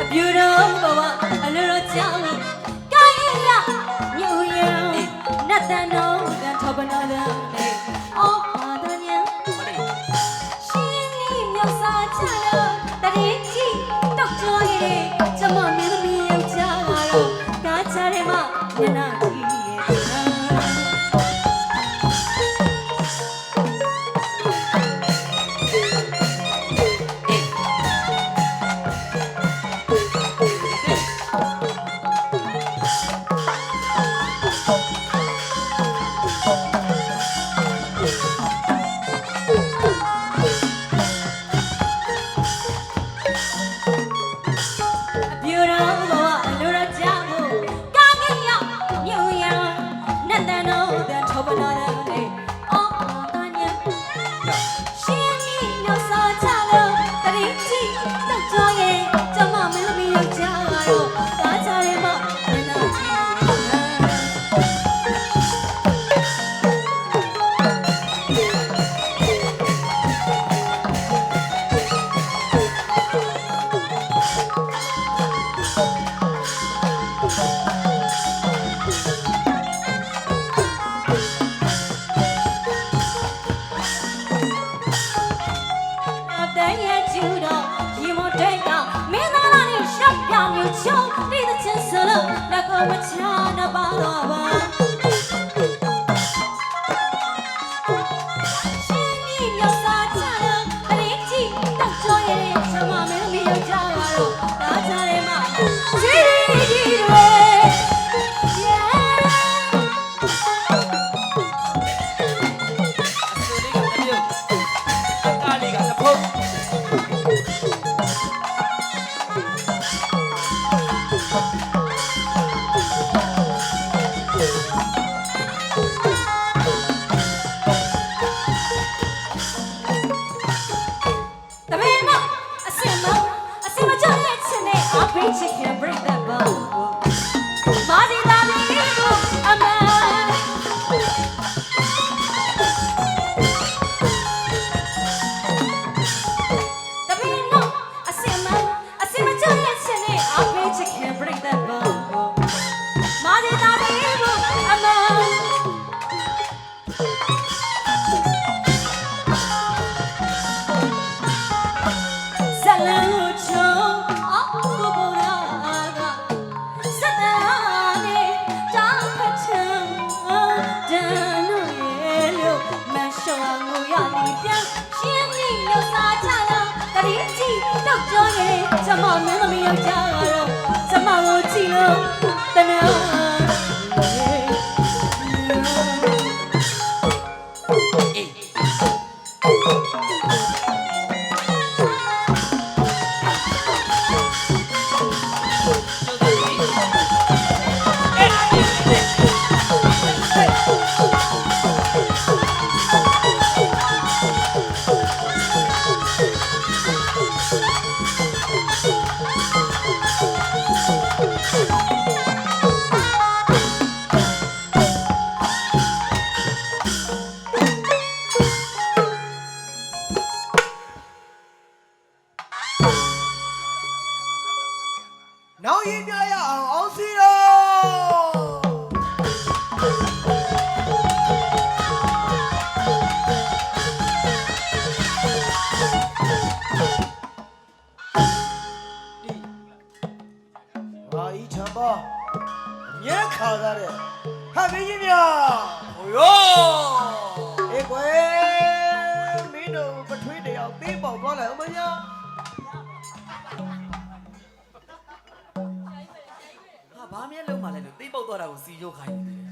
အပြူတော်ဘဝအလိုတော်ကြောင့်ကိုင်းရညူရောင်နတ်တန်တော်ကထောပနာတော်နဲ့အော်ပါတော်ညံရှင်လေးမြောက်စားချတော့တရေကြီးတောက်ကြောရဲ့ကျမမ Oh, বাবা ပြောရင်ကျွန်မမင်းသမီးယောက်ျား ကားတဲ့ဟာမင်းကြီးမြဟိုရောအေးကွယ်မင်းတို့ပထွေးတယောက်သေးပေါက်သွားလိုက်အောင်မညာဟာဘာမြဲလုံးမှလဲလို့သေးပေါက်သွားတာကိုစီရုပ်ခိုင်းနေတယ်